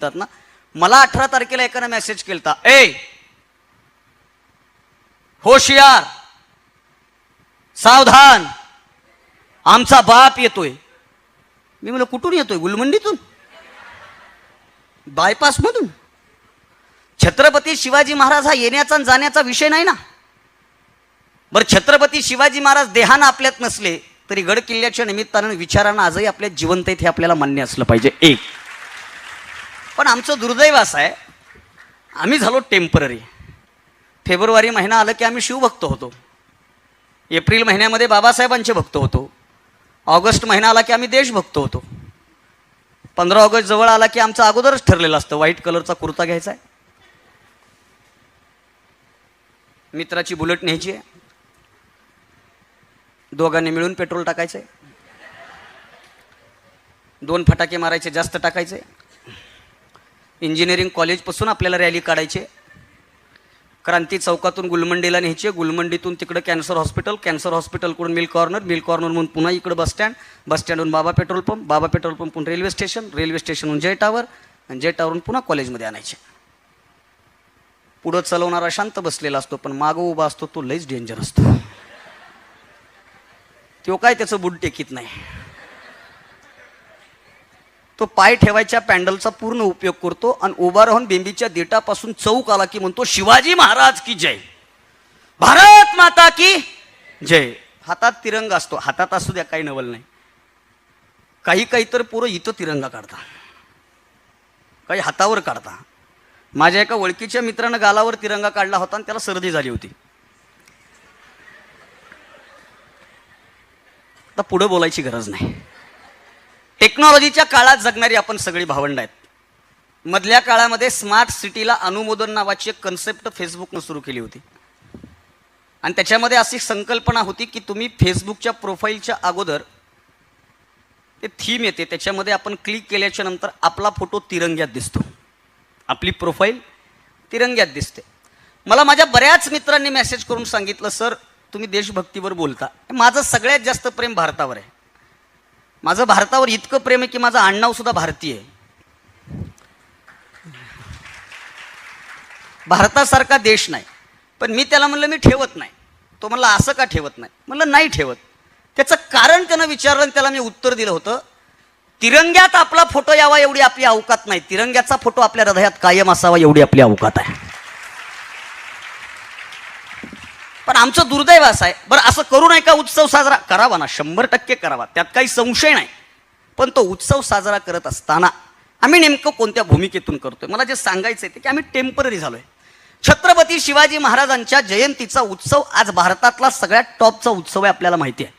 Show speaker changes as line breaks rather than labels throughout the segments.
बोलतात ना? मला अठरा तारखेला एकानं मेसेज केलता. ए होशियार सावधान आमचा बाप येतोय. मी म्हणलं कुठून येतोय? गुलमंडीतून? बायपास मधून छत्रपती शिवाजी महाराज हा येण्याचा आणि जाण्याचा विषय नाही ना. बरं छत्रपती शिवाजी महाराज देहानं आपल्यात नसले तरी गड किल्ल्याच्या निमित्तानं विचारानं आजही आपल्या जिवंत हे आपल्याला मान्य असलं पाहिजे. एक. पण आमचं दुर्दैव असं आहे आम्ही झालो टेंपररी फेब्रुवारी महिना आलं की आम्ही शिवभक्त होतो. एप्रिल महिन्यामध्ये बाबासाहेबांचे भक्त होतो. ऑगस्ट महिना आला की आम्ही देशभक्त होतो. पंधरा ऑगस्ट जवळ आला की आमचं अगोदरच ठरलेलं असतं व्हाईट कलरचा कुर्ता घ्यायचा आहे. मित्राची बुलेट न्यायची आहे. दोघांनी मिळून पेट्रोल टाकायचंय. दोन फटाके मारायचे जास्त टाकायचे इंजिनिअरिंग कॉलेजपासून आपल्याला रॅली काढायची. क्रांती चौकातून गुलमंडीला न्यायचे. गुलमंडीतून तिकडं कॅन्सर हॉस्पिटल कॅन्सर हॉस्पिटलकडून मिल कॉर्नर मिल कॉर्नरमधून पुन्हा इकडं bus stand bus स्टँडहून Baba petrol pump Baba petrol पंपहून railway station railway स्टेशनहून जय टावर आणि जय टावरहून पुन्हा कॉलेजमध्ये आणायचे. पुढं चालवणारा शांत बसलेला असतो पण मागं उभा असतो तो लईच डेंजर असतो. तो काय त्याचं बुट टेकीत नाही. तो पाय ठेवायच्या पॅन्डलचा पूर्ण उपयोग करतो आणि उभा राहून बेंबीच्या देटापासून चौक आला की म्हणतो शिवाजी महाराज की जय. भारत माता की जय. हातात तिरंगा असतो. हातात असू द्या काही नवल नाही. काही काही तर पुरं इथं तिरंगा काढता काही हातावर काढता माझ्या एका ओळखीच्या मित्रानं गालावर तिरंगा काढला होता आणि त्याला सर्दी झाली होती. आता पुढं बोलायची गरज नाही. टेक्नॉलॉजीच्या काळात जगणारी आपण सगळी भावंड आहेत. मधल्या काळामध्ये स्मार्ट सिटीला अनुमोदन नावाची एक कन्सेप्ट फेसबुकनं सुरू केली होती. आणि त्याच्यामध्ये अशी संकल्पना होती की तुम्ही फेसबुकच्या प्रोफाईलच्या अगोदर ते थीम येते त्याच्यामध्ये आपण क्लिक केल्याच्यानंतर आपला फोटो तिरंग्यात दिसतो. आपली प्रोफाईल तिरंग्यात दिसते. मला माझ्या बऱ्याच मित्रांनी मेसेज करून सांगितलं सर तुम्ही देशभक्तीवर बोलता. माझं सगळ्यात जास्त प्रेम भारतावर आहे. माझं भारतावर इतकं प्रेम आहे की माझं आडनाव सुद्धा भारतीय भारतासारखा देश नाही. पण मी त्याला म्हणलं मी ठेवत नाही. तो म्हणला असं का ठेवत नाही? म्हणलं नाही ठेवत. त्याचं कारण त्यानं विचारलं आणि त्याला मी उत्तर दिलं होतं. तिरंग्यात आपला फोटो यावा एवढी आपली अवकात नाही. तिरंग्याचा फोटो आपल्या हृदयात कायम असावा एवढी आपली अवकात आहे. पण आमचं दुर्दैव असं आहे. बरं असं करू नये का उत्सव साजरा? करावा ना शंभर टक्के करावा. त्यात काही संशय नाही. पण तो उत्सव साजरा करत असताना आम्ही नेमकं कोणत्या भूमिकेतून करतोय? मला जे सांगायचं आहे ते की आम्ही टेंपररी झालोय. छत्रपती शिवाजी महाराजांच्या जयंतीचा उत्सव आज भारतातला सगळ्यात टॉपचा उत्सव आहे आपल्याला माहिती आहे.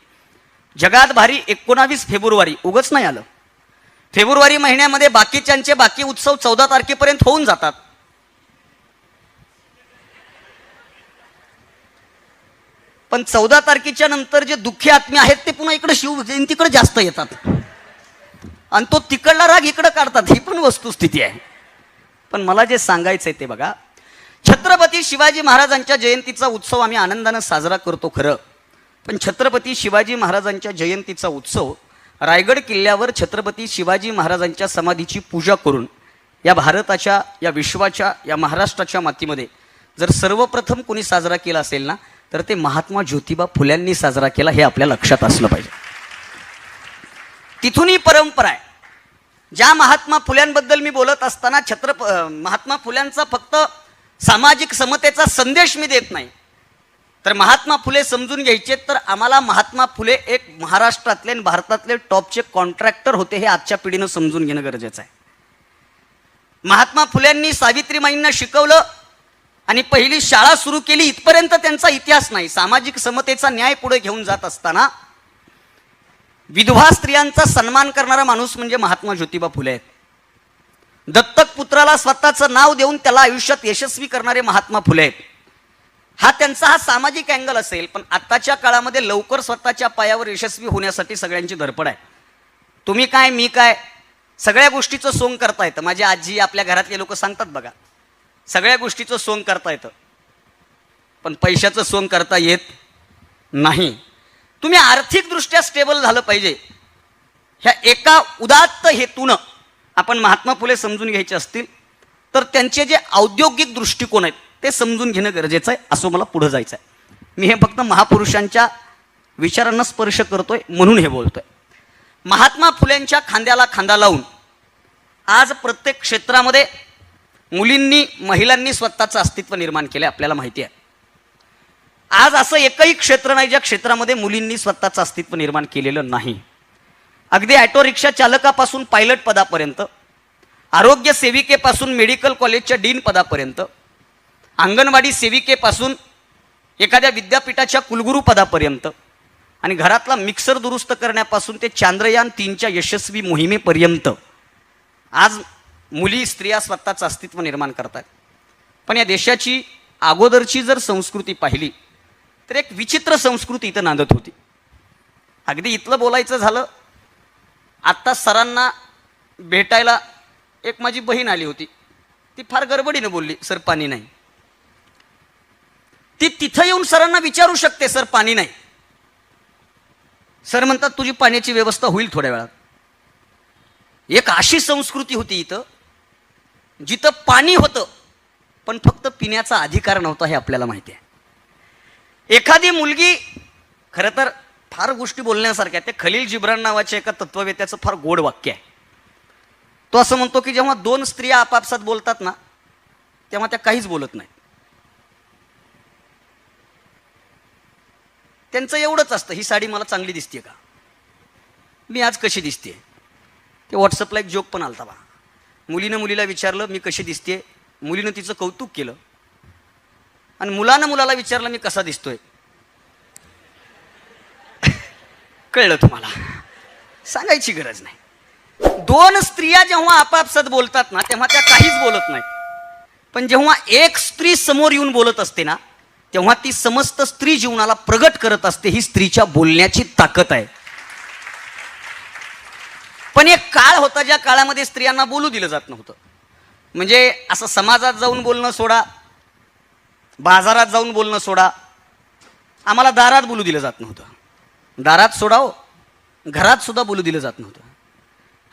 जगात भारी एकोणावीस फेब्रुवारी. उगच नाही आलं. फेब्रुवारी महिन्यामध्ये बाकीच्यांचे बाकी उत्सव चौदा तारखेपर्यंत होऊन जातात. पण चौदा तारखेच्या नंतर जे दुःखी आत्मे आहेत ते पुन्हा इकडे शिवजयंतीकडे जास्त येतात. आणि तो तिकडला राग इकडं काढतात ही पण वस्तुस्थिती आहे. पण मला जे सांगायचं आहे ते बघा छत्रपती शिवाजी महाराजांच्या जयंतीचा उत्सव आम्ही आनंदानं साजरा करतो खरं. पण छत्रपती शिवाजी महाराजांच्या जयंतीचा उत्सव रायगड किल्ल्यावर छत्रपती शिवाजी महाराजांच्या समाधीची पूजा करून या भारताच्या या विश्वाच्या या महाराष्ट्राच्या मातीमध्ये जर सर्वप्रथम कोणी साजरा केला असेल ना तर ते महात्मा ज्योतिबा फुल्यांनी साजरा केला हे आपल्या लक्षात असलं पाहिजे. तिथून ही परंपरा आहे. ज्या महात्मा फुल्यांबद्दल मी बोलत असताना छत्रप महात्मा फुल्यांचा फक्त सामाजिक समतेचा संदेश मी देत नाही. तर महात्मा फुले समजून घ्यायचे तर आम्हाला महात्मा फुले एक महाराष्ट्रातले आणि भारतातले टॉपचे कॉन्ट्रॅक्टर होते हे आजच्या पिढीनं समजून घेणं गरजेचं आहे. महात्मा फुल्यांनी सावित्रीमाईंना शिकवलं आणि पहिली शाळा सुरू केली इथपर्यंत त्यांचा इतिहास नाही. सामाजिक समतेचा न्याय पुढे घेऊन जात असताना विधवा स्त्रियांचा सन्मान करणारा माणूस म्हणजे महात्मा ज्योतिबा फुले. आहेत दत्तक पुत्राला स्वतःचं नाव देऊन त्याला आयुष्यात यशस्वी करणारे महात्मा फुले. आहेत हा त्यांचा हा सामाजिक अँगल असेल पण आत्ताच्या काळामध्ये लवकर स्वतःच्या पायावर यशस्वी होण्यासाठी सगळ्यांची धडपड आहे. तुम्ही काय मी काय सगळ्या गोष्टीचं सोंग करता येतं माझी आजी आपल्या घरातले लोक सांगतात बघा. सगळ्या गोष्टीचं सोंग करता येतं. पण पैशाचं सोंग करता येत नाही. तुम्ही आर्थिकदृष्ट्या स्टेबल झालं पाहिजे. ह्या एका उदात्त हेतूनं आपण महात्मा फुले समजून घ्यायचे असतील तर त्यांचे जे औद्योगिक दृष्टिकोन आहेत ते समजून घेणं गरजेचं आहे असं मला पुढं जायचं आहे. मी हे फक्त महापुरुषांच्या विचारांना स्पर्श करतोय म्हणून हे बोलतोय. महात्मा फुलेंच्या खांद्याला खांदा लावून आज प्रत्येक क्षेत्रामध्ये मुलींनी महिलांनी स्वतःचं अस्तित्व निर्माण केलं आपल्याला माहिती आहे. आज असं एकही क्षेत्र नाही ज्या क्षेत्रामध्ये मुलींनी स्वतःचं अस्तित्व निर्माण केलेलं नाही. अगदी ॲटो रिक्षा चालकापासून पायलट पदापर्यंत आरोग्य सेविकेपासून मेडिकल कॉलेजच्या डीन पदापर्यंत अंगणवाडी सेविकेपासून एखाद्या विद्यापीठाच्या कुलगुरू पदापर्यंत आणि घरातला मिक्सर दुरुस्त करण्यापासून ते चांद्रयान तीनच्या यशस्वी मोहिमेपर्यंत आज मुली स्त्रिया स्वतःचं अस्तित्व निर्माण करतात. पण या देशाची अगोदरची जर संस्कृती पाहिली तर एक विचित्र संस्कृती इथं नांदत होती. अगदी इथलं बोलायचं झालं आत्ता सरांना भेटायला एक माझी बहीण आली होती. ती फार गडबडीनं बोलली सर पाणी नाही. ती तिथं येऊन सरांना विचारू शकते सर पाणी नाही. सर म्हणतात तुझी पाण्याची व्यवस्था होईल थोड्या वेळात. एक अशी संस्कृती होती इथं जिथं पाणी होतं पण फक्त पिण्याचा अधिकार नव्हता हे आपल्याला माहिती आहे. एखादी मुलगी खरं तर फार गोष्टी बोलण्यासारख्या त्या ते खलील जिब्रान नावाच्या एका तत्ववेत्याचं फार गोड वाक्य आहे. तो असं म्हणतो की जेव्हा दोन स्त्रिया आपापसात बोलतात ना तेव्हा त्या काहीच बोलत नाहीत. त्यांचं एवढंच असतं ही साडी मला चांगली दिसते का? मी आज कशी दिसते ते व्हॉट्सअपला एक जोक पण आलता बा. मुलीनं मुलीला विचारलं मी कशी दिसते मुलीनं तिचं कौतुक केलं. आणि मुलानं मुलाला विचारलं मी कसा दिसतोय? कळलं तुम्हाला. सांगायची गरज नाही. दोन स्त्रिया जेव्हा आपापसात बोलतात ना तेव्हा त्या काहीच बोलत नाही पण जेव्हा एक स्त्री समोर येऊन बोलत असते ना तेव्हा ती समस्त स्त्री जीवनाला प्रगट करत असते ही स्त्रीच्या बोलण्याची ताकद आहे. पण एक काळ होता ज्या काळामध्ये स्त्रियांना बोलू दिलं जात नव्हतं. म्हणजे असं समाजात जाऊन बोलणं सोडा बाजारात जाऊन बोलणं सोडा आम्हाला दारात बोलू दिलं जात नव्हतं. दारात सोडाव घरात सुद्धा बोलू दिलं जात नव्हतं.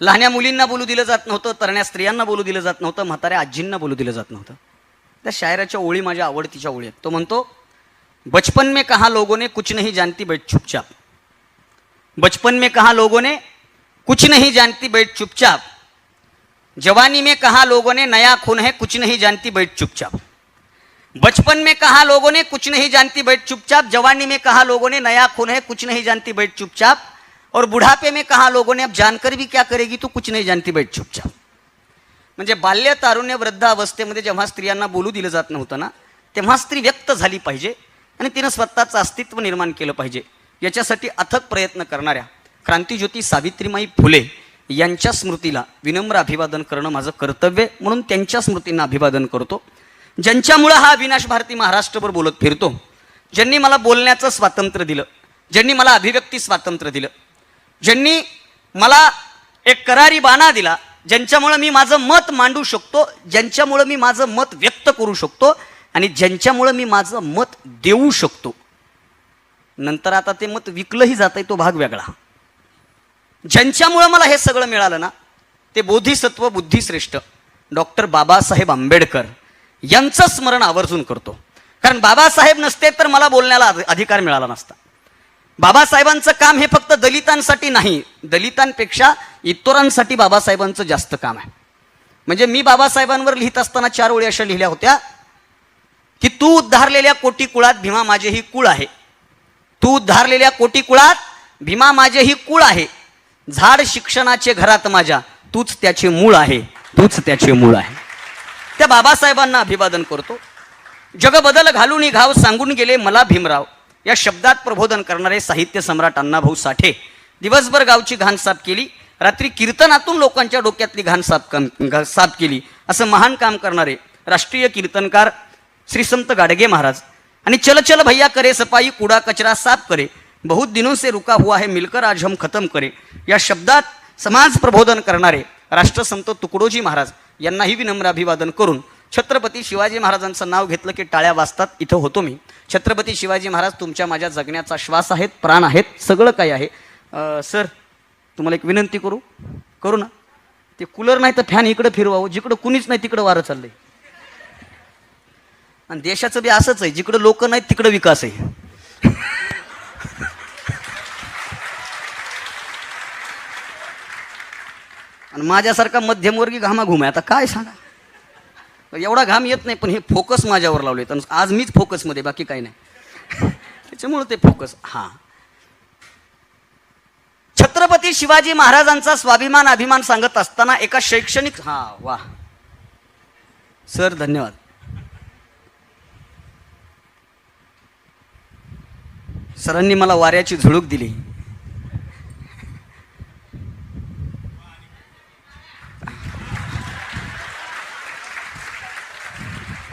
लहान्या मुलींना बोलू दिलं जात नव्हतं तरण्या स्त्रियांना बोलू दिलं जात नव्हतं म्हाताऱ्या आजींना बोलू दिलं जात नव्हतं. त्या शायराच्या ओळी माझ्या आवडतीच्या ओळी आहेत. तो म्हणतो बचपन में कहा लोगों ने कुछ नहीं जानती बैठ चुपचाप. बचपन में कहा लोगों ने कुछ नहीं जानती बैठ चुपचाप। जवानी में कहा लोगों ने नया खून है कुछ नहीं जानती बैठ चुपचाप। बचपन में कहा लोगों ने कुछ नहीं जानती बैठ चुपचाप। जवानी में कहा लोगों ने नया खून है कुछ नहीं जानती बैठ चुपचाप। और बुढ़ापे में कहा लोगों ने अब जानकर भी क्या करेगी तू कुछ नहीं जानती बैठ चुपचाप। म्हणजे बाल्य तारुण्य वृद्ध अवस्थेमध्ये जेव्हा स्त्रियांना बोलू दिलं जात नव्हतं ना तेव्हा स्त्री व्यक्त झाली पाहिजे आणि तिनं स्वतःचं अस्तित्व निर्माण केलं पाहिजे. याच्यासाठी अथक प्रयत्न करणाऱ्या क्रांतीज्योती सावित्रीमाई फुले यांच्या स्मृतीला विनम्र अभिवादन करणं माझं कर्तव्य म्हणून त्यांच्या स्मृतींना अभिवादन करतो. ज्यांच्यामुळं हा अविनाश भारती महाराष्ट्रभर बोलत फिरतो ज्यांनी मला बोलण्याचं स्वातंत्र्य दिलं ज्यांनी मला अभिव्यक्ती स्वातंत्र्य दिलं ज्यांनी मला एक करारी बाणा दिला ज्यांच्यामुळं मी माझं मत मांडू शकतो ज्यांच्यामुळं मी माझं मत व्यक्त करू शकतो आणि ज्यांच्यामुळं मी माझं मत देऊ शकतो. नंतर आता ते मत विकलंही जात आहे तो भाग वेगळा. ज्यांच्यामुळं मला हे सगळं मिळालं ना ते बोधिसत्व बुद्धिश्रेष्ठ डॉक्टर बाबासाहेब आंबेडकर यांचं स्मरण आवर्जून करतो. कारण बाबासाहेब नसते तर मला बोलण्याला अधिकार मिळाला नसता. बाबासाहेबांचं काम हे फक्त दलितांसाठी नाही दलितांपेक्षा इतरांसाठी बाबासाहेबांचं जास्त काम आहे. म्हणजे मी बाबासाहेबांवर लिहित असताना चार ओळी अशा लिहिल्या होत्या की तू उद्धारलेल्या कोटी कुळात भीमा माझेही कुळ आहे. तू उद्धारलेल्या कोटी कुळात भीमा माझेही कुळ आहे. झाड शिक्षणाचे घरात माझ्या तूच त्याचे मूळ आहे तूच त्याचे मूळ आहे. त्या बाबासाहेबांना अभिवादन करतो. जग बदल घालून घाव सांगून गेले मला भीमराव. या शब्दात प्रबोधन करणारे साहित्य सम्राट अण्णाभाऊ साठे. दिवसभर गावची घाण साफ केली. रात्री कीर्तनातून लोकांच्या डोक्यातली घाण साफ कम- घा- साफ केली. असं महान काम करणारे राष्ट्रीय कीर्तनकार श्री संत गाडगे महाराज. आणि चल चल भैया करे सफाई कुडा कचरा साफ करे. बहुत दिनों से रुका हुआ है मिलकर आज हम खत्म करे। या शब्दात समाज प्रबोधन करणारे राष्ट्रसंत तुकडोजी महाराज यांनाही विनम्र अभिवादन करून छत्रपती शिवाजी महाराजांचं नाव घेतलं की टाळ्या वाजतात इथं होतो मी. छत्रपती शिवाजी महाराज तुमच्या माझ्या जगण्याचा श्वास आहेत प्राण आहेत सगळं काही आहे. सर तुम्हाला एक विनंती करू? करू ना. ते कूलर नाही तर फॅन इकडं फिरवावं जिकडं कुणीच नाही तिकडं वारं चाललंय. आणि देशाचं बी असंच आहे जिकडं लोक नाहीत तिकडं विकास आहे. आणि माझ्यासारखा मध्यमवर्गीय घामाघूम आहे. आता काय सांगा? एवढा घाम येत नाही पण हे फोकस माझ्यावर लावले तर आज मीच फोकसमध्ये बाकी काही नाही. त्याच्यामुळं ते फोकस हां. छत्रपती शिवाजी महाराजांचा स्वाभिमान अभिमान सांगत असताना एका शैक्षणिक हा वा. सर धन्यवाद. सरांनी मला वाऱ्याची झुळूक दिली.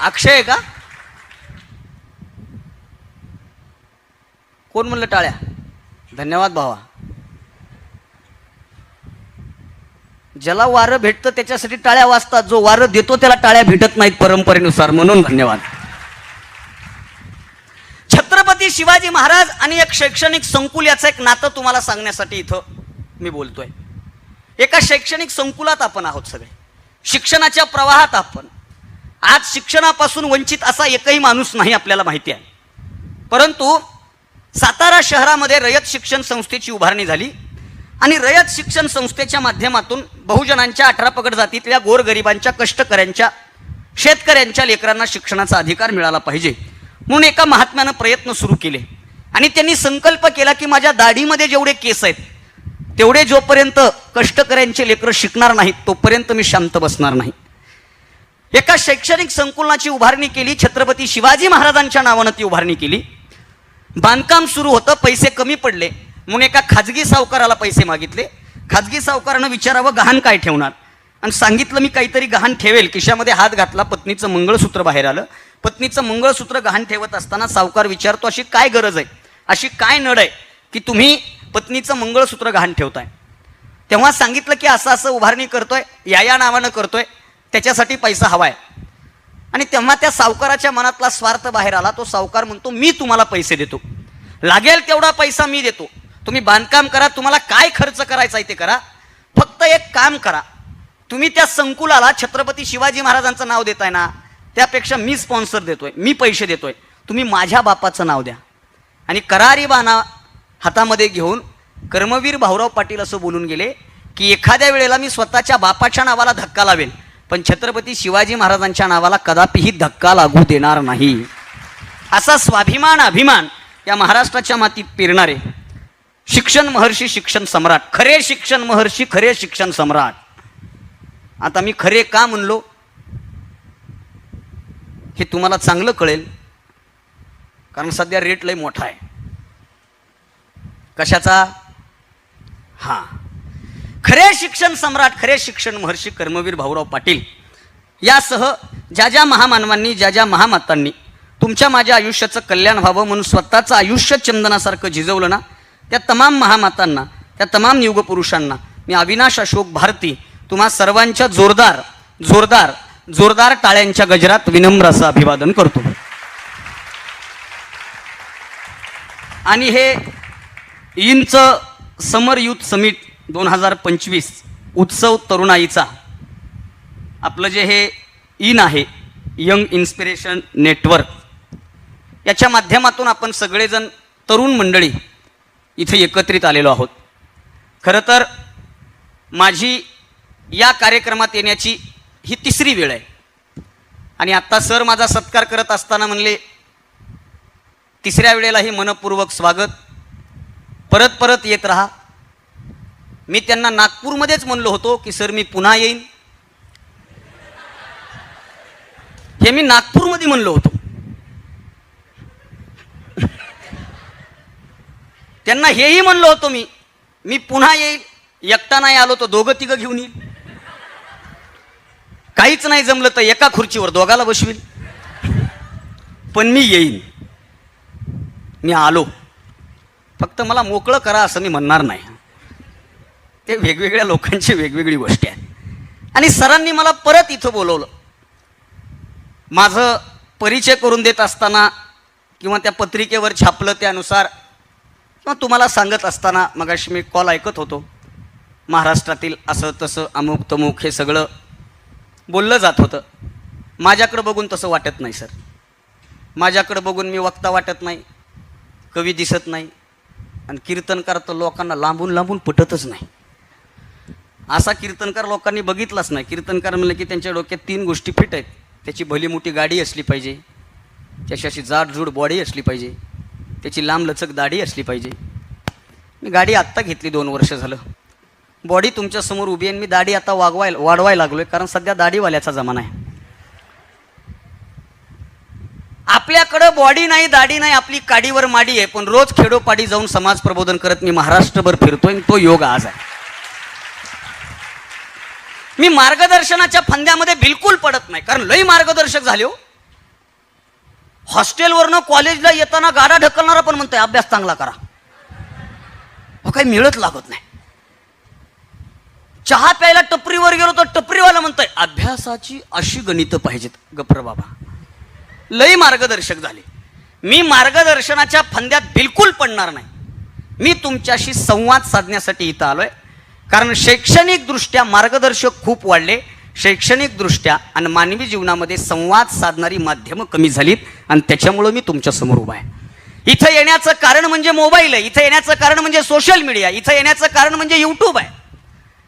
अक्षय का? कोण म्हणलं टाळ्या? धन्यवाद भावा. ज्याला वारं भेटतं त्याच्यासाठी टाळ्या वाजतात जो वारं देतो त्याला टाळ्या भेटत नाहीत परंपरेनुसार. म्हणून धन्यवाद. छत्रपती शिवाजी महाराज आणि एक शैक्षणिक संकुल याचं एक नातं तुम्हाला सांगण्यासाठी इथं मी बोलतोय. एका शैक्षणिक संकुलात आपण आहोत सगळे. शिक्षणाच्या प्रवाहात आपण. आज शिक्षणापासून वंचित असा एकही माणूस नाही आपल्याला माहिती आहे. परंतु सातारा शहरामध्ये रयत शिक्षण संस्थेची उभारणी झाली आणि रयत शिक्षण संस्थेच्या माध्यमातून बहुजनांच्या अठरा पगड जातीतल्या गोरगरिबांच्या कष्टकऱ्यांच्या शेतकऱ्यांच्या लेकरांना शिक्षणाचा अधिकार मिळाला पाहिजे. म्हणून एका महात्म्यानं प्रयत्न सुरू केले. आणि त्यांनी संकल्प केला की माझ्या दाढीमध्ये जेवढे केस आहेत तेवढे जोपर्यंत कष्टकऱ्यांचे लेकरं शिकणार नाहीत तोपर्यंत मी शांत बसणार नाही. एका शैक्षणिक संकुलनाची उभारणी केली छत्रपती शिवाजी महाराजांच्या नावानं ती उभारणी केली. बांधकाम सुरू होतं पैसे कमी पडले. म्हणून एका खाजगी सावकाराला पैसे मागितले. खाजगी सावकारानं विचारावं गहाण काय ठेवणार? आणि सांगितलं मी काहीतरी गहाण ठेवेल. खिशामध्ये हात घातला पत्नीचं मंगळसूत्र बाहेर आलं. पत्नीचं मंगळसूत्र गहाण ठेवत असताना सावकार विचारतो अशी काय गरज आहे? अशी काय नड आहे की तुम्ही पत्नीचं मंगळसूत्र गहाण ठेवताय? तेव्हा सांगितलं की असं असं उभारणी करतोय या या नावानं करतोय. त्याच्यासाठी पैसा हवाय. आणि तेव्हा त्या सावकाराच्या मनातला स्वार्थ बाहेर आला तो सावकार म्हणतो मी तुम्हाला पैसे देतो. लागेल तेवढा पैसा मी देतो. तुम्ही बांधकाम करा तुम्हाला काय खर्च करायचा आहे ते करा. फक्त एक काम करा. तुम्ही त्या संकुलाला छत्रपती शिवाजी महाराजांचं नाव देताय ना त्यापेक्षा मी स्पॉन्सर देतोय मी पैसे देतोय. तुम्ही माझ्या बापाचं नाव द्या. आणि करारी बाणा हातामध्ये घेऊन कर्मवीर भाऊराव पाटील असं बोलून गेले की एखाद्या वेळेला मी स्वतःच्या बापाच्या नावाला धक्का लावेल पण छत्रपती शिवाजी महाराजांच्या नावाला कदापिही धक्का लागू देणार नाही. असा स्वाभिमान अभिमान या महाराष्ट्राच्या मातीत पेरणारे शिक्षण महर्षी शिक्षण सम्राट खरे शिक्षण महर्षी खरे शिक्षण सम्राट. आता मी खरे का म्हणलो? हे तुम्हाला चांगलं कळेल कारण सध्या रेट लय मोठा आहे. कशाचा? हां. खरे शिक्षण सम्राट खरे शिक्षण महर्षी कर्मवीर भाऊराव पाटील यासह ज्या ज्या महामानवांनी ज्या ज्या महामातांनी तुमच्या माझ्या आयुष्याचं कल्याण व्हावं म्हणून स्वतःचं आयुष्य चंदनासारखं झिजवलं ना त्या तमाम महामातांना त्या तमाम युगपुरुषांना मी अविनाश अशोक भारती तुम्हा सर्वांच्या जोरदार जोरदार जोरदार टाळ्यांच्या गजरात विनम्र असं अभिवादन करतो. आणि हे इंच समर युथ समिट दोन हजार पंचवीस उत्सव तरुणाईचा. आपलं जे हे इन आहे यंग इन्स्पिरेशन नेटवर्क. याच्या माध्यमातून आपण सगळेजण तरुण मंडळी इथे एकत्रित आलेलो आहोत. खरं तर माझी या कार्यक्रमात येण्याची ही तिसरी वेळ आहे. आणि आत्ता सर माझा सत्कार करत असताना म्हणले तिसऱ्या वेळेलाही मनपूर्वक स्वागत. परत परत येत राहा. मी त्यांना नागपूरमध्येच म्हणलो होतो की सर मी पुन्हा येईन. हे मी नागपूरमध्ये म्हणलो होतो. त्यांना हेही म्हणलो होतो मी मी पुन्हा येईल एकटा नाही आलो तर दोघं तिघं घेऊन येईल. काहीच नाही जमलं तर एका खुर्चीवर दोघाला बसवील पण मी येईन. मी आलो. फक्त मला मोकळं करा असं मी म्हणणार नाही. ते वेगवेगळ्या लोकांची वेगवेगळी गोष्टी आहे आणि सरांनी मला परत इथं बोलवलं. माझं परिचय करून देत असताना किंवा त्या पत्रिकेवर छापलं त्यानुसार किंवा तुम्हाला सांगत असताना मगाशी मी कॉल ऐकत होतो. महाराष्ट्रातील असं तसं अमुक तमुक हे सगळं बोललं जात होतं. माझ्याकडं बघून तसं वाटत नाही सर. माझ्याकडं बघून मी वक्ता वाटत नाही कवी दिसत नाही. आणि कीर्तनकार तर लोकांना लांबून लांबून पटतच नाही. असा कीर्तनकार लोकांनी बघितलाच नाही. कीर्तनकार म्हणलं की त्यांच्या डोक्यात तीन गोष्टी फिट आहेत. त्याची भली मोठी गाडी असली पाहिजे. त्याची अशी जाडजूड बॉडी असली पाहिजे. त्याची लांब लचक दाढी असली पाहिजे. मी गाडी आत्ता घेतली दोन वर्ष झालं. बॉडी तुमच्यासमोर उभी आहे आणि मी दाढी आता वागवायला वाढवायला लागलो आहे कारण सध्या दाढीवाल्याचा जमाना आहे. आपल्याकडं बॉडी नाही दाढी नाही आपली काडीवर माडी आहे. पण रोज खेडोपाडी जाऊन समाज प्रबोधन करत मी महाराष्ट्रभर फिरतोय तो योग आज आहे. मी मार्गदर्शनाच्या फंद्यामध्ये बिलकुल पडत नाही. कारण लई मार्गदर्शक झाले हो. हॉस्टेलवरनं कॉलेजला येताना गाडा ढकलणारा पण म्हणतोय अभ्यास चांगला करा. हो काही मिळत लागत नाही. चहा प्यायला टपरीवर गेलो तर टपरीवाला म्हणतोय अभ्यासाची अशी गणितं पाहिजेत. गप्र बाबा. लई मार्गदर्शक झाले. मी मार्गदर्शनाच्या फंद्यात बिलकुल पडणार नाही. मी तुमच्याशी संवाद साधण्यासाठी इथं आलोय. कारण शैक्षणिकदृष्ट्या मार्गदर्शक खूप वाढले. शैक्षणिकदृष्ट्या आणि मानवी जीवनामध्ये संवाद साधणारी माध्यमं कमी झालीत आणि त्याच्यामुळं मी तुमच्यासमोर उभा आहे. इथं येण्याचं कारण म्हणजे मोबाईल आहे. इथं येण्याचं कारण म्हणजे सोशल मीडिया इथं येण्याचं कारण म्हणजे यूट्यूब आहे.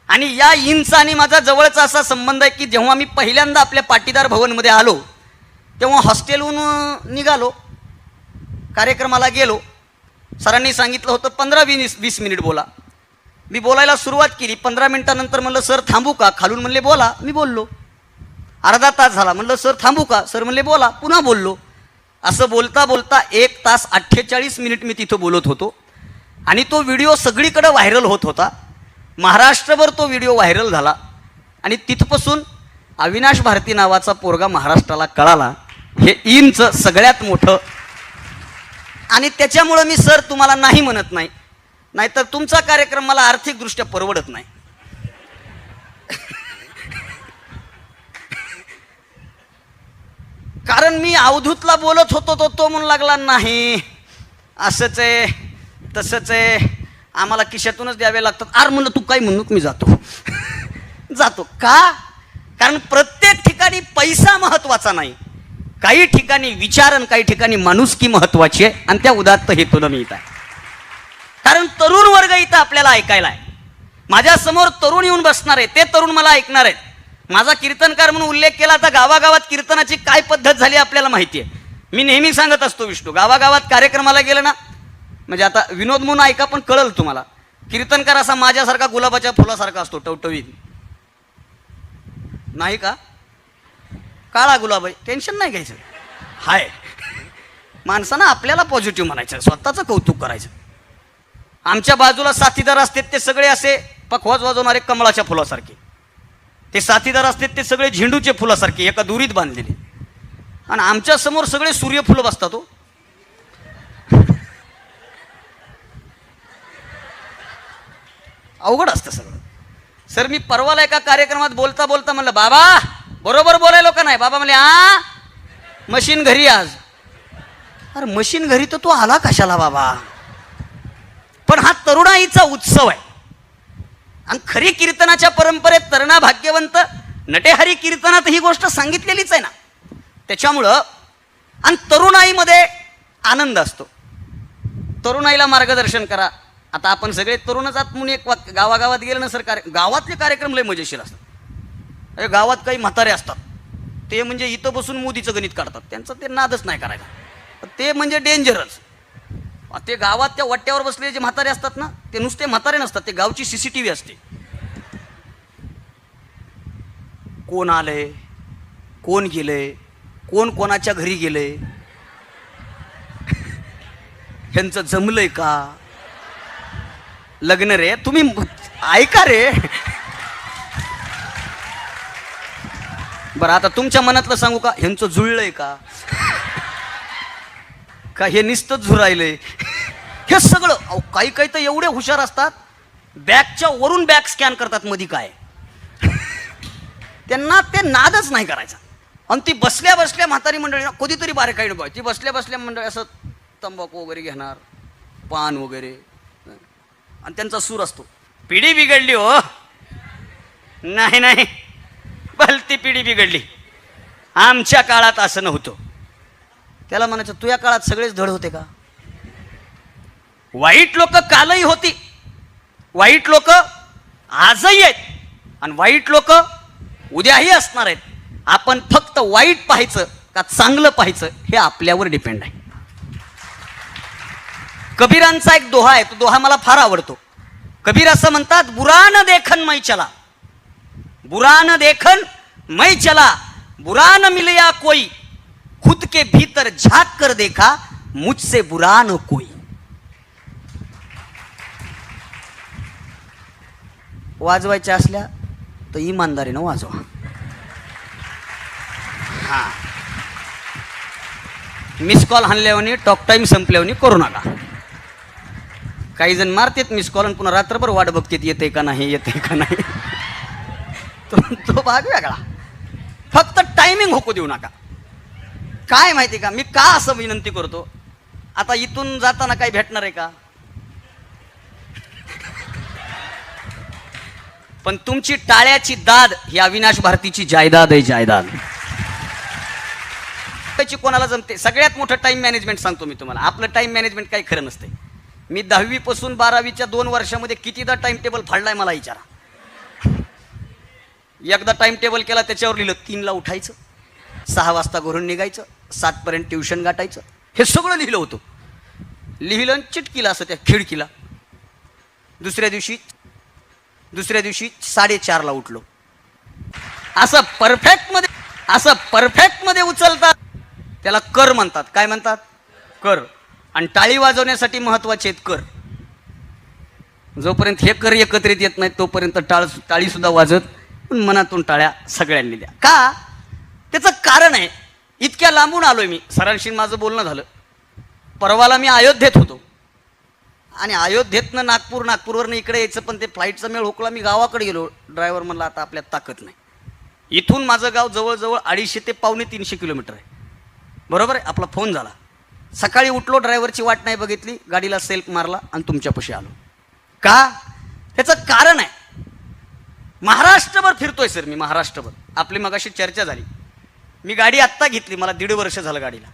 आणि या इंचा आणि माझा जवळचा असा संबंध आहे की जेव्हा मी पहिल्यांदा आपल्या पाटीदार भवनमध्ये आलो तेव्हा हॉस्टेलहून निघालो. कार्यक्रमाला गेलो. सरांनी सांगितलं होतं पंधरा वीस वीस मिनिट बोला. मी बोलायला सुरुवात केली. पंधरा मिनिटानंतर म्हणलं सर थांबू का? खालून म्हणले बोला. मी बोललो. अर्धा तास झाला. म्हणलं सर थांबू का? सर म्हणले बोला. पुन्हा बोललो. असं बोलता बोलता एक तास अठ्ठेचाळीस मिनिट मी तिथं बोलत होतो. आणि तो व्हिडिओ सगळीकडं व्हायरल होत होता. महाराष्ट्रभर तो व्हिडिओ व्हायरल झाला. आणि तिथपासून अविनाश भारती नावाचा पोरगा महाराष्ट्राला कळाला. हे इनचं सगळ्यात मोठं. आणि त्याच्यामुळं मी सर तुम्हाला नाही म्हणत नाही. नाहीतर तुमचा कार्यक्रम मला आर्थिकदृष्ट्या परवडत नाही. कारण मी अवधूतला बोलत होतो तो तो म्हणू लागला नाही असंच आहे तसंच आहे. आम्हाला किशातूनच द्यावे लागतात. आर म्हणलं तू काय म्हणू मी जातो? जातो का? कारण प्रत्येक ठिकाणी पैसा महत्त्वाचा नाही. काही ठिकाणी विचार आणि काही ठिकाणी माणुसकी महत्वाची आहे. आणि त्या उदात्त हेतून मी इथं आहे. कारण तरुण वर्ग इथं आपल्याला ऐकायला आहे. माझ्यासमोर तरुण येऊन बसणार आहे ते तरुण मला ऐकणार आहेत. माझा कीर्तनकार म्हणून उल्लेख केला तर गावागावात कीर्तनाची काय पद्धत झाली आपल्याला माहिती आहे. मी नेहमी सांगत असतो विष्णू गावागावात कार्यक्रमाला गेलं ना म्हणजे आता विनोद म्हणून ऐका पण कळल तुम्हाला. कीर्तनकार असा माझ्यासारखा गुलाबाच्या फुलासारखा असतो टवटवीत. नाही का? काळा गुलाब आहे टेन्शन नाही घ्यायचं. हाय. माणसानं आपल्याला पॉझिटिव्ह म्हणायचं स्वतःचं कौतुक करायचं. आमच्या बाजूला साथीदार असतात ते सगळे असे पखवाज वाजवणारे कमळाच्या फुलासारखे. ते साथीदार असतात ते सगळे झेंडूचे फुलासारखे एका दुरीत बांधलेले. आणि आमच्यासमोर सगळे सूर्यफुलं बसतात हो. अवघड असतं सगळं. सर मी परवाला एका कार्यक्रमात बोलता बोलता म्हणलं बाबा बरोबर बोलायलो का नाही? बाबा म्हणले आ मशीन घरी आज. अरे मशीन घरी तर तू आला कशाला बाबा? पण हा तरुणाईचा उत्सव आहे. आणि खरी कीर्तनाच्या परंपरेत तरुणा भाग्यवंत नटेहरी कीर्तनात ही गोष्ट सांगितलेलीच आहे ना. त्याच्यामुळं आणि तरुणाईमध्ये आनंद असतो. तरुणाईला मार्गदर्शन करा. आता आपण सगळे तरुणच आत म्हणून एक वाक्य गावागावात गेलं ना सर कार्य गावातले कार्यक्रम लय मजेशीर असतात. अरे गावात काही म्हातारे असतात. ते म्हणजे इथं बसून मोदीचं गणित काढतात. त्यांचं ते नादच नाही करायला ते म्हणजे डेंजरच ते गावात त्या वट्ट्यावर बसलेले जे म्हातारे असतात ना ते नुसते म्हातारे नसतात ते गावची सी सी टी व्ही असते. कोण आलंय? कोण गेलंय? कोण कोणाच्या घरी गेलंय? ह्यांचं जमलंय का? लग्न रे तुम्ही ऐका रे. बरं आता तुमच्या मनातलं सांगू का? ह्यांचं जुळलंय का? का हे निस्तच झुरायलंय हे सगळं अहो काही काही तर एवढे हुशार असतात. बॅगच्या वरून बॅग स्कॅन करतात मधी काय. त्यांना ते नादच नाही करायचा. आणि ती बसल्या बसल्या म्हातारी मंडळी कधीतरी बारे काही नको ती बसल्या बसल्या मंडळी असं तंबाखू वगैरे घेणार पान वगैरे. आणि त्यांचा सूर असतो. पिढी बिघडली हो. नाही नाही. भलती पिढी बिघडली. आमच्या काळात असं नव्हतं. त्याला म्हणायचं तुझ्या काळात सगळेच धड होते का? वाईट लोक कालही होती. वाईट लोक आजही आहेत. आणि वाईट लोक उद्याही असणार आहेत. आपण फक्त वाईट पाहायचं का चांगलं पाहायचं हे आपल्यावर डिपेंड आहे. कबीरांचा एक दोहा आहे तो दोहा मला फार आवडतो. कबीर असं म्हणतात बुरा न देखन मै चला. बुरा न देखन मै चला. बुरा न मिलया कोई खुद के भीतर झाक कर देखा मुझसे बुरा न कोई। वाजवायच्या असल्या तर इमानदारीनं वाजवा. हा. मिस कॉल हाणल्यावानी टॉक टाईम संपल्यावानी करू नका. काही जण मारतात मिस कॉल आणि पुन्हा रात्रभर वाट बघतात येते का नाही येते का नाही. तो तो भाग वेगळा. फक्त टायमिंग होको देऊ नका. काय माहिती का? मी का असं विनंती करतो? आता इथून जाताना काही भेटणार आहे का? पण तुमची टाळ्याची दाद ही अविनाश भारतीची जायदाद आहे जायदाद. कोणाला जमते? सगळ्यात मोठं टाइम मॅनेजमेंट सांगतो मी तुम्हाला. आपलं टाइम मॅनेजमेंट काही खरं नसते मी दहावी पासून बारावीच्या दोन वर्षामध्ये कितीदा टाइम टेबल फाडलाय मला विचारा. एकदा टाइम टेबल केला त्याच्यावर लिहिलं तीनला उठायचं. सहा वाजता घरून निघायचं. सातपर्यंत ट्युशन गाठायचं. हे सगळं लिहिलं होतं. लिहिलं चिटकीला असं त्या खिडकीला. दुसऱ्या दिवशी दुसऱ्या दिवशी साडेचारला उठलो. असं परफेक्टमध्ये असं परफेक्टमध्ये उचलतात. त्याला कर म्हणतात. काय म्हणतात? कर. आणि टाळी वाजवण्यासाठी महत्त्वाचे आहेत कर. जोपर्यंत हे कर एकत्रित येत नाहीत तोपर्यंत टाळ टाळी सुद्धा वाजत पण मनातून टाळ्या सगळ्यांनी द्या. का? त्याचं कारण आहे इतक्या लांबून आलोय मी. सरांशी माझं बोलणं झालं. परवाला मी अयोध्येत होतो. आणि अयोध्येतनं नागपूर नागपूरवरनं इकडे यायचं पण ते फ्लाईटचा मेळ हुकला मी गावाकडे गेलो. ड्रायव्हर म्हणला आता आपल्यात ताकद नाही. इथून माझं गाव जवळजवळ अडीचशे ते पावणे तीनशे किलोमीटर आहे. बरोबर आहे? आपला फोन झाला. सकाळी उठलो ड्रायव्हरची वाट नाही बघितली. गाडीला सेल्फ मारला आणि तुमच्यापाशी आलो. का? त्याचं कारण आहे. महाराष्ट्रभर फिरतोय सर मी महाराष्ट्रभर. आपली मगाशी चर्चा झाली. मी गाडी आत्ता घेतली मला दीड वर्ष झालं गाडीला.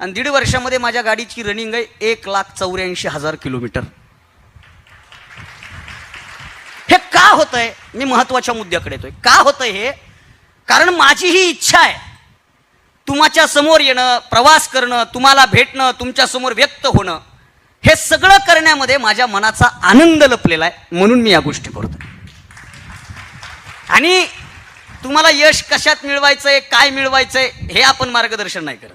आणि दीड वर्षामध्ये माझ्या गाडीची रनिंग आहे एक लाख चौऱ्याऐंशी हजार किलोमीटर. हे का होतंय? मी महत्त्वाच्या मुद्द्याकडे येतोय. का होतंय हे? कारण माझी ही इच्छा आहे. तुमच्यासमोर येणं प्रवास करणं तुम्हाला भेटणं तुमच्यासमोर व्यक्त होणं हे सगळं करण्यामध्ये माझ्या मनाचा आनंद लपलेला आहे म्हणून मी या गोष्टी करतो आणि तुम्हाला यश कशात मिळवायचंय काय मिळवायचंय हे आपण मार्गदर्शन नाही करत.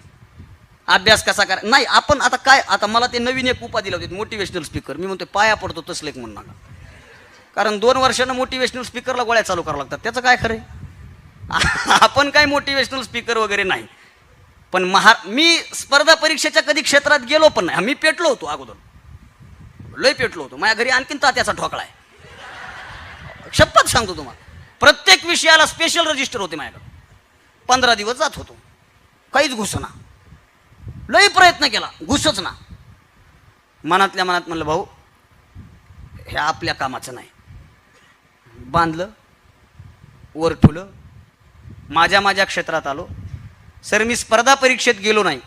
अभ्यास कसा करा नाही आपण आता काय आता मला ते नवीन एक उपाधी लावते मोटिवेशनल स्पीकर मी म्हणतो पाया पडतो तसले एक म्हणू नका. कारण दोन वर्षानं मोटिवेशनल स्पीकरला गोळ्या चालू करावं लागतात. त्याचं काय खरं आहे? आपण काय मोटिवेशनल स्पीकर वगैरे नाही. पण महा मी स्पर्धा परीक्षेच्या कधी क्षेत्रात गेलो पण नाही. मी पेटलो होतो अगोदर. लय पेटलो होतो. माझ्या घरी आणखीन तात्याचा ठोकळा आहे. शपथ सांगतो तुम्हाला. प्रत्येक विषयाला स्पेशल रजिस्टर होते माझ्याकडे. पंधरा दिवस जात होतो. काहीच घुसना लय प्रयत्न केला. घुसच ना. मनातल्या मनात म्हणलं भाऊ हे आपल्या कामाचं नाही. बांधलं वर ठुलं माझ्या माझ्या क्षेत्रात आलो. सर मी स्पर्धा परीक्षेत गेलो नाही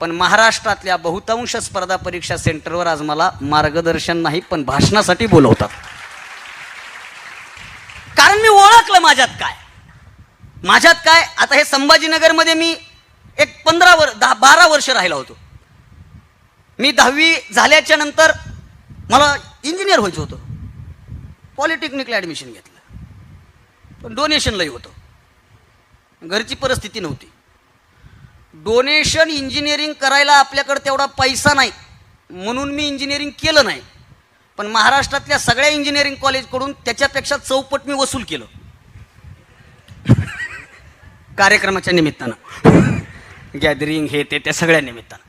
पण महाराष्ट्रातल्या बहुतांश स्पर्धा परीक्षा सेंटरवर आज मला मार्गदर्शन नाही पण भाषणासाठी बोलवतात. कारण मी ओळखलं माझ्यात काय. माझ्यात काय आता हे संभाजीनगरमध्ये मी एक पंधरा वर दहा बारा वर्ष राहिला होतो. मी दहावी झाल्याच्यानंतर मला इंजिनियर व्हायचं होतं. पॉलिटेक्निकला ॲडमिशन घेतलं. पण डोनेशन लई होतं. घरची परिस्थिती नव्हती. डोनेशन इंजिनिअरिंग करायला आपल्याकडे तेवढा पैसा नाही. म्हणून मी इंजिनिअरिंग केलं नाही. पण महाराष्ट्रातल्या सगळ्या इंजिनिअरिंग कॉलेजकडून त्याच्यापेक्षा चौपट मी वसूल केलं. कार्यक्रमाच्या निमित्तानं. गॅदरिंग हे ते त्या सगळ्या निमित्तानं.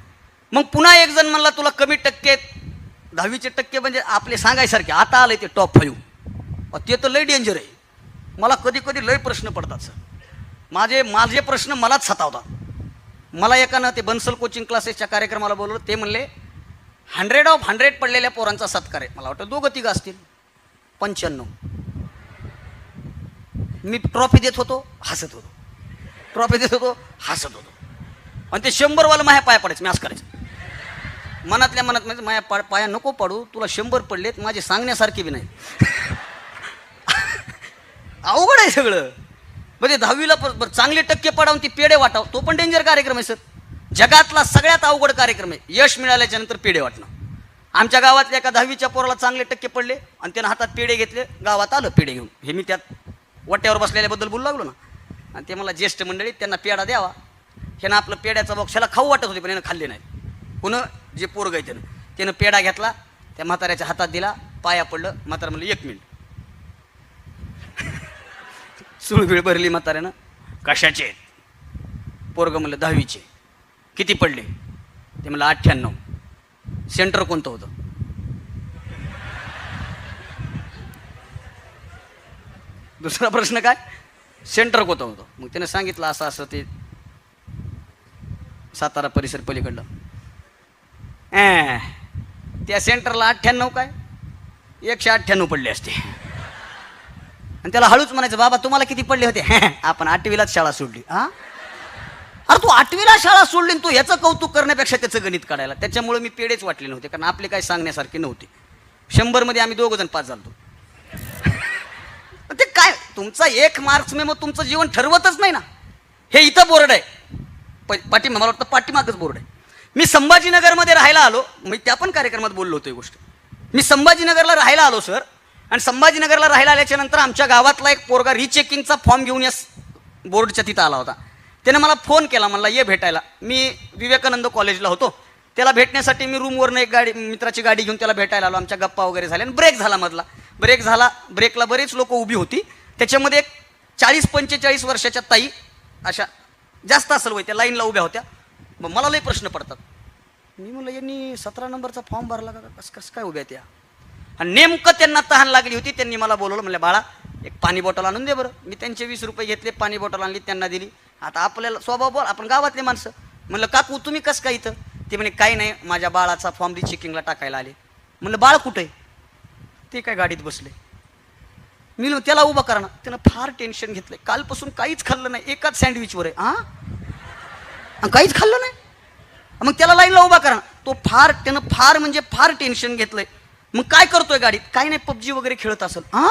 मग पुन्हा एक जण म्हणला तुला कमी टक्के दहावीचे टक्के म्हणजे आपले सांगायसारखे आता आले ते टॉप फाईव्ह ते तर लय डेंजर आहे. मला कधी कधी लय प्रश्न पडतात सर माझे माझे प्रश्न मलाच सतावतात. मला एकानं ते बन्सल कोचिंग क्लासेसच्या कार्यक्रमाला बोलवलं ते म्हणले हंड्रेड ऑफ हंड्रेड पडलेल्या पोरांचा सत्कार आहे. मला वाटतं दोघं तिघं असतील. पंच्याण्णव. मी ट्रॉफी देत होतो हसत होतो. ट्रॉफी देत होतो हसत होतो. आणि ते शंभरवाला माझ्या पाया पडायचं मी असं करायचं. मनातल्या मनात म्हणजे माझ्या पा पाया नको पडू तुला शंभर पडलेत माझे सांगण्यासारखे बी नाही अवघड आहे सगळं. म्हणजे दहावीला बरं चांगले टक्के पडावून ती पेढे वाटाव तो पण डेंजर कार्यक्रम आहे सर. जगातला सगळ्यात अवघड कार्यक्रम आहे. यश मिळाल्याच्या नंतर पेढे वाटणं. आमच्या गावातल्या एका दहावीच्या पोराला चांगले टक्के पडले आणि त्यानं हातात पेढे घेतले गावात आलं पेढे घेऊन. हे मी त्यात वाट्यावर बसलेल्याबद्दल बोलू लागलो ना. आणि ते मला ज्येष्ठ मंडळी त्यांना पेढा द्यावा. ह्यानं आपलं पेढ्याचा बॉक्स ह्याला खाऊ वाटत होते पण यानं खाल्ले नाही पुन्हा जे पोरग आहे त्यानं त्यानं पेढा घेतला त्या म्हाताऱ्याच्या हातात दिला पाया पडलं म्हातारा म्हणलं एक मिनिट. सुळबिळ भरली म्हाताऱ्यानं. कशाचे? पोरग म्हणलं दहावीचे. किती पडले? ते मला अठ्ठ्याण्णव. सेंटर कोणतं होतं? दुसरा प्रश्न काय? सेंटर कोणतं होतं? मग त्याने सांगितलं असं असं ते सातारा परिसर पलीकडलं. त्या सेंटरला अठ्ठ्याण्णव काय? एकशे अठ्ठ्याण्णव पडले असते. आणि त्याला हळूच म्हणायचं बाबा तुम्हाला किती पडले होते? आपण आठवीलाच शाळा सोडली. हा अरे तू आठवीला शाळा सोडली तू ह्याचं कौतुक करण्यापेक्षा त्याचं गणित काढायला. त्याच्यामुळे मी पेढेच वाटले नव्हते कारण आपले काय सांगण्यासारखे नव्हते. शंभरमध्ये आम्ही दोघं जण पास झालो ते काय तुमचा एक मार्क्स मग तुमचं जीवन ठरवतच नाही ना. हे इथं बोर्ड आहे. प- पाठीमा मला वाटतं पाठीमागच बोर्ड आहे. मी संभाजीनगरमध्ये राहायला आलो मी त्या पण कार्यक्रमात बोललो होतो ही गोष्ट. मी संभाजीनगरला राहायला आलो सर. आणि संभाजीनगरला राहायला आल्याच्यानंतर आमच्या गावातला एक पोरगा रिचेकिंगचा फॉर्म घेऊन या बोर्डच्या तिथं आला होता. त्याने मला फोन केला म्हणला ये भेटायला. मी विवेकानंद कॉलेजला होतो. त्याला भेटण्यासाठी मी रूमवरनं एक गाडी मित्राची गाडी घेऊन त्याला भेटायला आलो. आमच्या गप्पा वगैरे झाल्या आणि ब्रेक झाला मधला. ब्रेक झाला ब्रेकला बरेच लोक उभी होती. त्याच्यामध्ये एक चाळीस पंचेचाळीस वर्षाच्या ताई अशा जास्त असेल वय त्या लाईनला उभ्या होत्या. मग मला लई प्रश्न पडतात. मी म्हणलं यांनी सतरा नंबरचा फॉर्म भरला का? कसं कसं काय उभ्या त्या? आणि नेमकं त्यांना तहान लागली होती. त्यांनी मला बोलवलं म्हणलं बाळा एक पाणी बॉटल आणून दे बरं. मी त्यांचे वीस रुपये घेतले पाणी बॉटल आणली त्यांना दिली. आता आपल्याला स्वभाव बोल आपण गावातले माणसं. म्हणलं काकू तुम्ही कसं काय इथं? ते म्हणे काही नाही माझ्या बाळाचा फॉर्म चेकिंगला टाकायला आले. म्हणलं बाळ कुठे आहे? ते काय गाडीत बसले. मी त्याला उभा करा ना. त्यानं फार टेन्शन घेतलंय. कालपासून काहीच खाल्लं नाही. एकाच सँडविचवर आहे हा? काहीच खाल्लं नाही. मग त्याला लाईनला उभा करा ना. तो फार त्यानं फार म्हणजे फार टेन्शन घेतलंय. मग काय करतोय गाडीत? काही नाही पबजी वगैरे खेळत असेल हा?